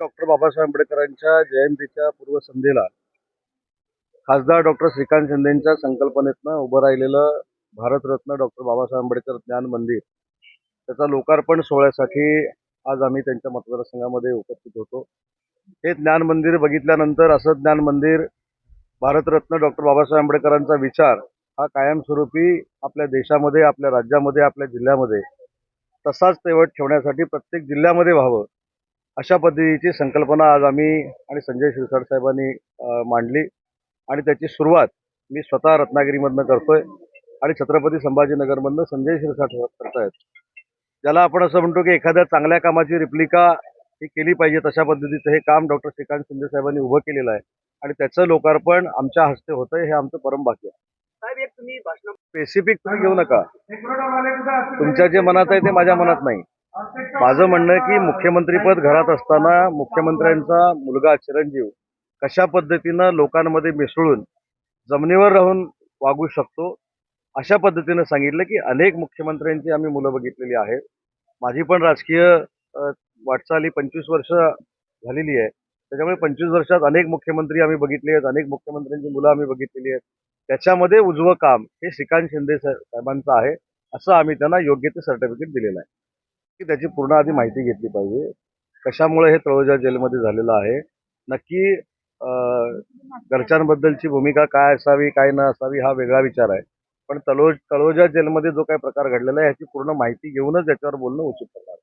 Doctor Babasaheb आंबेडकरांच्या जयंतीच्या पूर्वसंध्येला खासदार डॉक्टर श्रीकांत शिंदेच्या संकल्पनेतनं उभं राहिलेलं भारतरत्न डॉक्टर बाबासाहेब आंबेडकर ज्ञान मंदिर त्याचा लोकार्पण सोहळ्यासाठी आज आम्ही त्यांच्या मतदारसंघामध्ये उपस्थित होतो. हे ज्ञान मंदिर बघितल्यानंतर असं ज्ञान मंदिर भारतरत्न डॉक्टर बाबासाहेब आंबेडकरांचा विचार हा कायमस्वरूपी आपल्या देशामध्ये आपल्या राज्यामध्ये आपल्या जिल्ह्यामध्ये तसाच तेवट ठेवण्यासाठी प्रत्येक जिल्ह्यामध्ये व्हावं. अशा पद्धतीची संकल्पना आज आम्ही आणि संजय शिरसाट साहेबांनी मांडली. आणि त्याची सुरुवात मी स्वतः रत्नागिरीमधनं करतोय आणि छत्रपती संभाजीनगरमधनं संजय शिरसाट करतायत. ज्याला आपण असं म्हणतो की एखाद्या चांगल्या कामाची रिप्लिका ही केली पाहिजे तशा पद्धतीचं हे काम डॉक्टर श्रीकांत शिंदे साहेबांनी उभं केलेलं आहे. आणि त्याचं लोकार्पण आमच्या हस्ते होतंय हे आमचं परम भाग्य आहे. स्पेसिफिक तुम्ही घेऊ नका. तुमच्या जे मनात आहे ते माझ्या मनात नाही. माझं म्हणणं आहे की मुख्यमंत्रीपद घरात असताना मुख्यमंत्र्यांचा मुलगा चिरंजीव कशा पद्धतीनं लोकांमध्ये मिसळून जमिनीवर राहून वागू शकतो अशा पद्धतीनं सांगितलं की अनेक मुख्यमंत्र्यांची आम्ही मुलं बघितलेली आहेत. माझी पण राजकीय वाटचाली पंचवीस वर्ष झालेली आहे. त्याच्यामुळे पंचवीस वर्षात अनेक मुख्यमंत्री आम्ही बघितले आहेत अनेक मुख्यमंत्र्यांची मुलं आम्ही बघितलेली आहेत. त्याच्यामध्ये उजवं काम हे श्रीकांत शिंदे साहे- साहेबांचं आहे असं आम्ही त्यांना योग्य ते सर्टिफिकेट दिलेलं आहे. की त्याची पूर्ण आधी माहिती घेतली पाहिजे. कशामुळे हे तळोजा जेलमध्ये झालेलं आहे? नक्की घरच्यांबद्दलची भूमिका काय असावी काय न असावी हा वेगळा विचार आहे. पण तलोज तळोजा जेलमध्ये जो काही प्रकार घडलेला आहे याची पूर्ण माहिती घेऊनच याच्यावर बोलणं उचित करणार